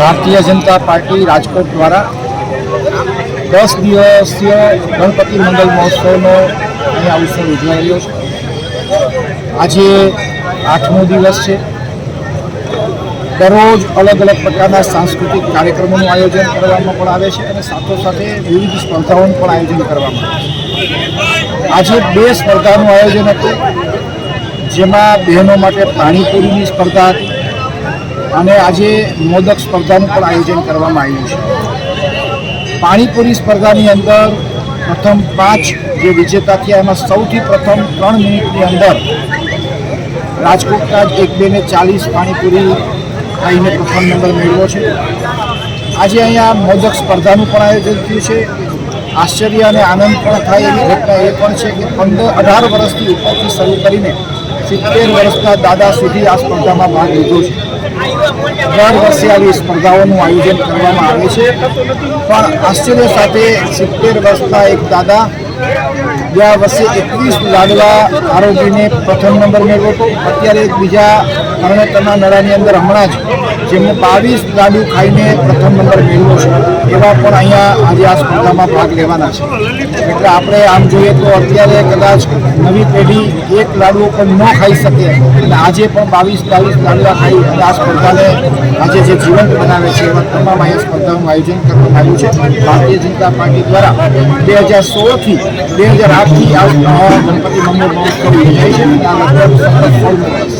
Bharatiya Janata party Rajkot દ્વારા દસ દિવસીય ગણપતિ મંગલ મહોત્સવનો અહીંયા અવસર ઉજવાઈ રહ્યો છે. આજે આઠમો દિવસ છે. દરરોજ અલગ અલગ પ્રકારના સાંસ્કૃતિક કાર્યક્રમોનું આયોજન કરવામાં પણ આવે છે અને સાથોસાથે વિવિધ સ્પર્ધાઓનું પણ આયોજન કરવામાં આવે છે. આજે બે સ્પર્ધાનું આયોજન હતું. જેમાં બહેનો માટે પાણીપુરીની સ્પર્ધા હતી. અને આજે મોદક સ્પર્ધાનું પણ આયોજન કરવામાં આવ્યું છે. પાણીપુરી સ્પર્ધાની અંદર પ્રથમ પાંચ જે વિજેતા થયા, એમાં સૌથી પ્રથમ ત્રણ મિનિટની અંદર રાજકોટના એક બે ને ચાલીસ પાણીપુરી ખાઈને પ્રથમ નંબર મેળવ્યો છે. આજે અહીંયા મોદક સ્પર્ધાનું પણ આયોજન થયું છે. આશ્ચર્ય અને આનંદ પણ થાય એવી ઘટના એ પણ છે કે પંદર, અઢાર વર્ષથી ઉપરથી શરૂ કરીને સિત્તેર વર્ષના દાદા સુધી આ સ્પર્ધામાં ભાગ લીધો છે. દર વર્ષે આવી સ્પર્ધાઓનું આયોજન કરવામાં આવે છે. પણ આશ્ચર્ય સાથે સિત્તેર વર્ષના એક દાદા ગયા વર્ષે એકવીસ લાડવા આરોગીને પ્રથમ નંબર મેળવ્યો હતો. અત્યારે એક બીજા કર્ણકના નળાની અંદર હમણાં જ જેમને બાવીસ લાડુ ખાઈને પ્રથમ નંબર મેળવ્યો છે, એવા પણ અહીંયા આજે આ સ્પર્ધામાં ભાગ લેવાના છે. એટલે આપણે આમ જોઈએ તો અત્યારે કદાચ નવી પેઢી એક લાડવો પણ ન ખાઈ શકે. અને આજે પણ બાવીસ બાવીસ લાડવા ખાઈ અને આ સ્પર્ધાને આજે જે જીવંત બનાવે છે, એમાં તમામ અહીંયા સ્પર્ધાનું આયોજન કરવામાં આવ્યું છે. ભારતીય જનતા પાર્ટી દ્વારા બે હજાર સોળથી બે હજાર આઠથી આ ગણપતિ મંદિર મહોત્સવ યોજાય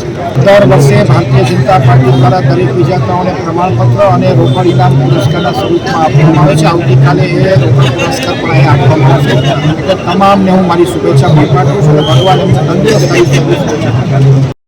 છે. દર વર્ષે ભારતીય જનતા પાર્ટી દ્વારા દરેક વિજેતાઓને પ્રમાણપત્ર અને રોકડ ઇનામ પુરસ્કારના સ્વરૂપમાં આપવામાં આવે છે આવતીકાલે એ રોકડ પુરસ્કાર પણ અહીંયા આપવામાં આવશે એટલે તમામને હું મારી શુભેચ્છા પાઠવું છું ભગવાન એમને તંદુરસ્ત.